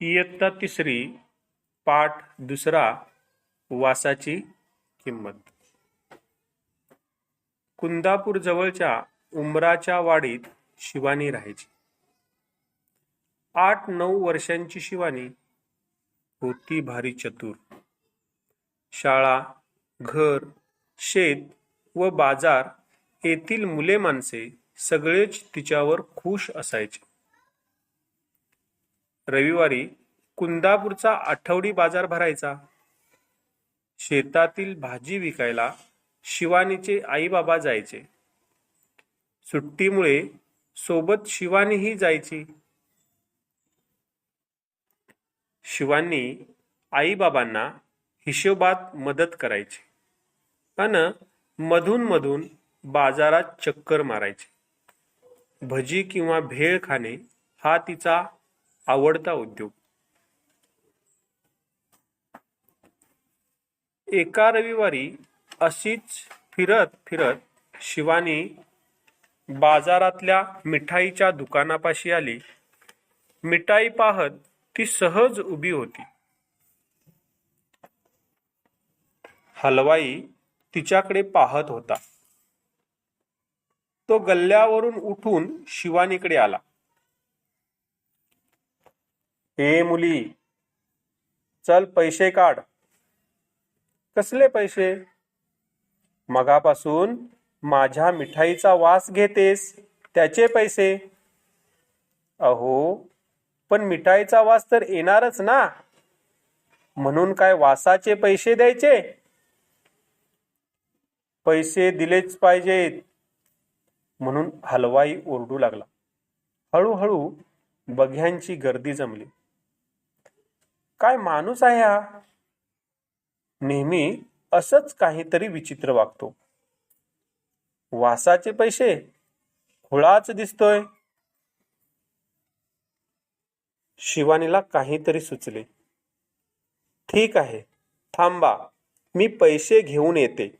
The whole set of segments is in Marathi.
इयत्ता तिसरी पाठ दुसरा वासाची किंमत. कुंदापूर जवळच्या उमराच्या वाडीत शिवानी राहायची. आठ नऊ वर्षांची शिवानी होती भारी चतुर. शाळा घर शेत व बाजार येथील मुले माणसे सगळेच तिच्यावर खुश असायचे. रविवारी कुंदापूरचा आठवडी बाजार भरायचा. शेतातील भाजी विकायला शिवानीचे आईबाबा जायचे. सुट्टीमुळे सोबत शिवानीही जायची. शिवानी आईबाबांना हिशोबात मदत करायची. अन मधून मधून बाजारात चक्कर मारायची. भजी किंवा भेळ खाणे हा तिचा आवडता उद्योग. एका रविवारी अशीच फिरत फिरत शिवानी बाजारातल्या मिठाईच्या दुकानापाशी आली. मिठाई पाहत ती सहज उभी होती. हलवाई तिच्याकडे पाहत होता. तो गल्ल्यावरून उठून शिवानीकडे आला. ए मुली चल पैसे काढ. कसले पैसे? मगापासून माझ्या मिठाईचा वास घेतेस त्याचे पैसे. अहो पण मिठाईचा वास तर येणारच ना. म्हणून काय वासाचे पैसे द्यायचे? पैसे दिलेच पाहिजेत. म्हणून हलवाई ओरडू लागला. हळूहळू बघ्यांची गर्दी जमली. काय माणूस आहे हा? नेहमी असंच काहीतरी विचित्र वागतो. वासाचे पैसे खुळाच दिसतोय. शिवानीला काहीतरी सुचले. ठीक आहे थांबा मी पैसे घेऊन येते.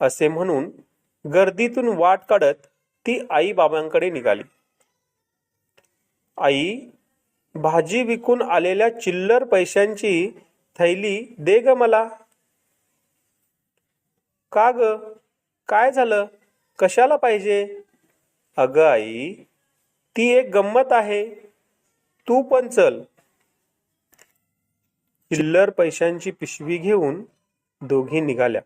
असे म्हणून गर्दीतून वाट काढत ती आई बाबांकडे निघाली. आई भाजी विकून आलेल्या चिल्लर पैशांची थैली दे ग मला. का ग? काय झालं? कशाला पाहिजे? अगं आई ती एक गंमत आहे. तू पण चल. चिल्लर पैशांची पिशवी घेऊन दोघी निघाल्या.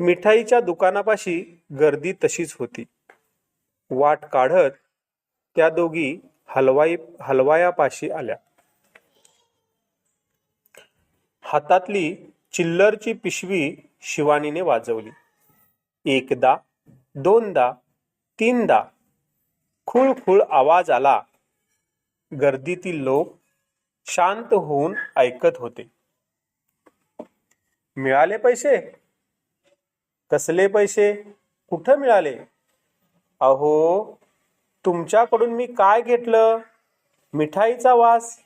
मिठाईच्या दुकानापाशी गर्दी तशीच होती. वाट काढत त्या दोघी हलवाई हलवायापाशी आल्या. हातातली चिल्लरची पिशवी शिवानीने वाजवली. एकदा दोनदा तीनदा खुळखुळ आवाज आला. गर्दीतील लोक शांत होऊन ऐकत होते. मिळाले पैसे? कसले पैसे? कुठं मिळाले? अहो तुमच्याकडून मी काय घेतलं? मिठाईचा वास.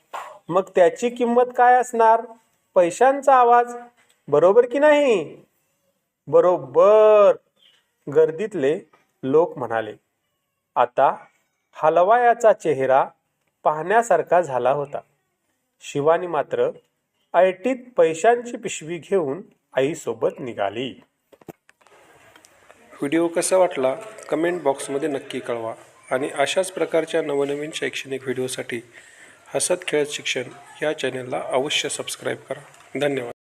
मग त्याची किंमत काय असणार? पैशांचा आवाज. बरोबर की नाही? बरोबर. गर्दीतले लोक म्हणाले आता हलवायाचा चेहरा पाहण्यासारखा झाला होता. शिवानी मात्र ऐटीत पैशांची पिशवी घेऊन आईसोबत निघाली. व्हिडिओ कसा वाटला? कमेंट बॉक्समध्ये नक्की कळवा. आणि अशाच प्रकारच्या नवनवीन शैक्षणिक व्हिडिओसाठी हसत खेळत शिक्षण या चॅनलला अवश्य सबस्क्राईब करा. धन्यवाद.